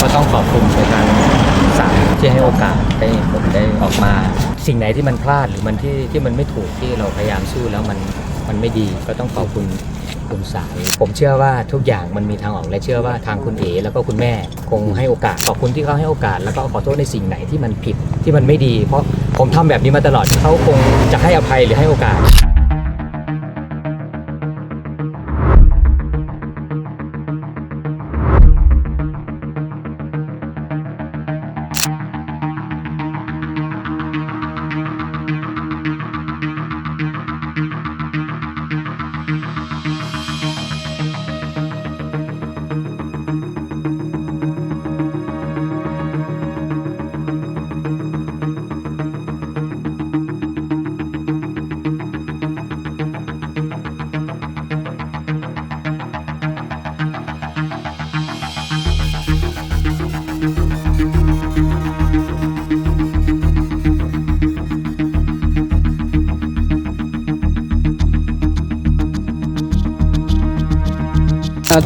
ก็ต้องขอบคุณไปทางศาลที่ให้โอกาสได้ผมได้ออกมา สิ่งไหนที่มันพลาดหรือมันที่ที่มันไม่ถูกที่เราพยายามสู้แล้วมันมันไม่ดีก็ต้องขอบคุณคุณสาย ผมเชื่อว่าทุกอย่างมันมีทางออกและเชื่อว่าทางคุณเอ๋แล้วก็คุณแม่คงให้โอกาสขอบคุณที่เขาให้โอกาส แล้วก็ขอโทษในสิ่งไหนที่มันผิดที่มันไม่ดี เพราะผมทำแบบนี้มาตลอดเขาคงจะให้อภัยหรือให้โอกาส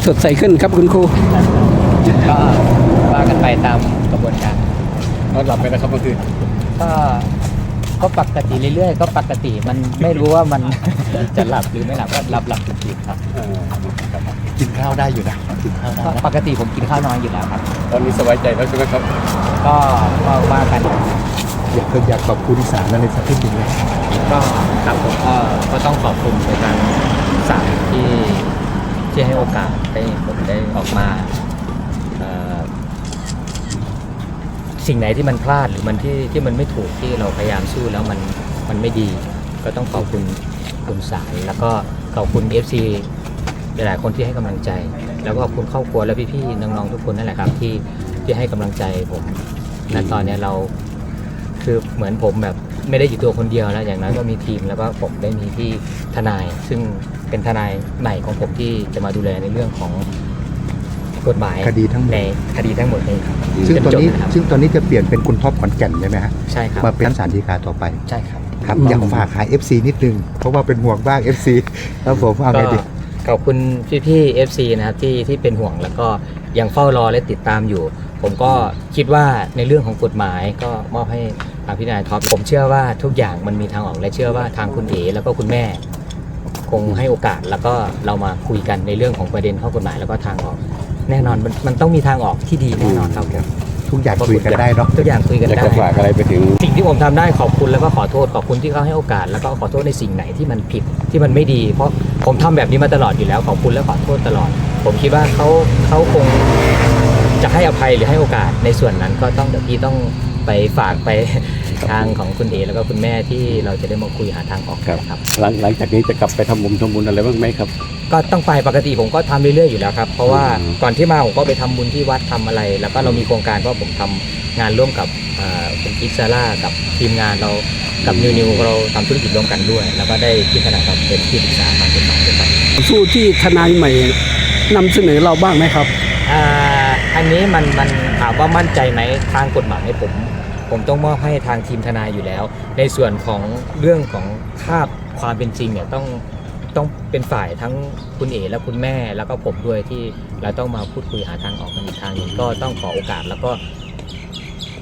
สดใสขึ้นครับคุณครูก็ว่ากันไปตามกระบวนการนอนหลับไปนะครับเมื่อคืนก็ก็ปกติเรื่อยๆ ก็ปกติมันไม่รู้ว่ามันจะหลับหรือไม่หลับก็หลับหลับจริงๆครับกินข้าวได้อยู่นะกินข้าวได้ก็นะปกติผมกินข้าวน้อยอยู่แล้วครับ ตอนนี้สบายใจแล้วใช่ไหมครับ ก็ก็ว่ากันอยากอยากขอบคุณศาลอะไรสักนิดหนึ่งเลยก็ครับผมก็ก็ต้องขอบคุณไปทางศาลที่ที่ให้ โอกาสได้ผมได้ออกมาสิ่งไหนที่มันพลาดหรือมันที่ที่มันไม่ถูกที่เราพยายามสู้แล้วมันมันไม่ดี ก็ต้องขอบคุณคุณสาย แล้วก็ขอบคุณ FC หลายๆคนที่ให้กำลังใจ แล้วก็ขอบคุณครอบครัวและพี่ๆน้องๆทุกคนนั่นแหละครับที่ที่ให้กำลังใจผมณตอนนี้เราคือเหมือนผมแบบไม่ได้อยู่ตัวคนเดียวแล้วอย่างน้อยก็มีทีมแล้วก็ผมได้มีที่ทนาย ซึ่ง เป็นทนายใหม่ของผมที่จะมาดูแลในเรื่องของกฎหมายคดีทั้งหมด ในคดีทั้งหมดนี้ครับซึ่งตอนนี้จบะครับซึ่งตอนนี้จะเปลี่ยนเป็นคุณท็อปขอนแก่นใช่ไหมฮะใช่ครับมาเป็นศาลฎีกาต่อไป ใช่ครับ ครับอยากฝากขาย FC นิดนึง เพราะว่าเป็นห่วงบ้าง FC ครับผมเอาไงก็ดี ขอบคุณพี่ๆ FC นะครับที่ที่เป็นห่วงแล้วก็ยังเฝ้ารอและติดตามอยู่ ผมก็คิดว่าในเรื่องของกฎหมายก็มอบให้ทางพี่นายท็อปผมเชื่อว่าทุกอย่างมันมีทางออกและเชื่อว่าทางคุณเอ๋แล้วก็คุณแม่ คงให้โอกาสแล้วก็เรามาคุยกันในเรื่องของประเด็นข้อกฎหมายแล้วก็ทางออก แน่นอนมันมันต้องมีทางออกที่ดีแน่นอนครับ ทุกอย่างคุยกันได้เนาะทุกอย่างคุยกันอยากได้ จะฝากอะไรไปถึง สิ่งที่ผมทำได้ขอบคุณแล้วก็ขอโทษขอบคุณที่เขาให้โอกาส แล้วก็ขอโทษในสิ่งไหนที่มันผิดที่มันไม่ดี เพราะผมทำแบบนี้มาตลอดอยู่แล้วขอบคุณและขอโทษตลอด ผมคิดว่าเขาเขาคงจะให้อภัยหรือให้โอกาสในส่วนนั้นก็ต้องเดี๋ยวพี่ต้องไปฝากไป ทางของคุณเอแล้วก็คุณแม่ที่เราจะได้มาคุยหาทางออกกันครับ หลังหลังจากนี้จะกลับไปทำบุญทำบุญอะไรบ้างไหมครับ ก็ต้องไปปกติผมก็ทำเรื่อยๆอยู่แล้วครับ เพราะว่าอืม ก่อนที่มาผมก็ไปทำบุญที่วัดทำอะไร แล้วก็เรามีโครงการก็ผมทำงานร่วมกับเอ่อคุณกิกซาร่ากับทีมงานเรากับนิวนิวเราทำธุรกิจร่วมกันด้วย แล้วก็ได้ที่ขนาดครับเป็นที่ปรึกษาทางกฎหมายด้วยครับ สู้ที่ทนายใหม่นำเสนอเราบ้างไหมครับ อ่าอันนี้มันมันถามว่ามั่นใจไหมทางกฎหมายผม ผมต้องมอบให้ทางทีมทนายอยู่แล้ว ในส่วนของเรื่องของภาพความเป็นจริงเนี่ยต้องต้องเป็นฝ่ายทั้งคุณเอ๋และคุณแม่ แล้วก็ผมด้วยที่เราต้องมาพูดคุยหาทางออกกันอีกทางหนึงก็ต้องขอโอกาสแล้วก็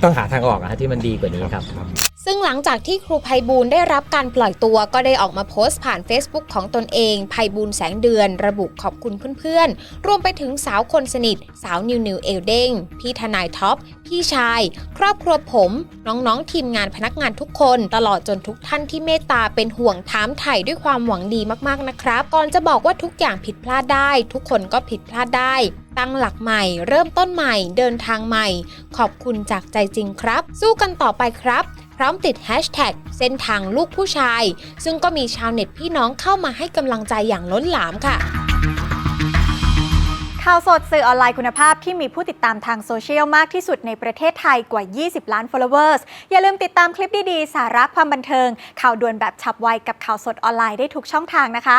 ต้องหาทางออกนะฮะที่มันดีกว่านี้ครับ ซึ่งหลังจากที่ครูไพบูลได้รับการปล่อยตัวก็ได้ออกมาโพสต์ผ่าน Facebook ของตนเองไพบูลแสงเดือน ระบุขอบคุณเพื่อนๆ รวมไปถึงสาวคนสนิท สาวนิวนิวเอลเด้งพี่ทนายท็อป พี่ชาย ครอบครัวผม น้องๆ ทีมงานพนักงานทุกคน ตลอดจนทุกท่านที่เมตตาเป็นห่วงถามไถ่ด้วยความหวังดีมากๆนะครับ ก่อนจะบอกว่าทุกอย่างผิดพลาดได้ ทุกคนก็ผิดพลาดได้ตั้งหลักใหม่ เริ่มต้นใหม่ เดินทางใหม่ ขอบคุณจากใจจริงครับ สู้กันต่อไปครับ พร้อมติดแฮชแท็กเส้นทางลูกผู้ชาย ซึ่งก็มีชาวเน็ตพี่น้องเข้ามาให้กำลังใจอย่างล้นหลามค่ะข่าวสดสื่อออนไลน์คุณภาพที่มีผู้ติดตามทางโซเชียลมากที่สุดในประเทศไทยกว่า 20 ล้าน followers อย่าลืมติดตามคลิปดี ๆ สาระความบันเทิง ข่าวด่วนแบบฉับไวกับข่าวสดออนไลน์ได้ทุกช่องทางนะคะ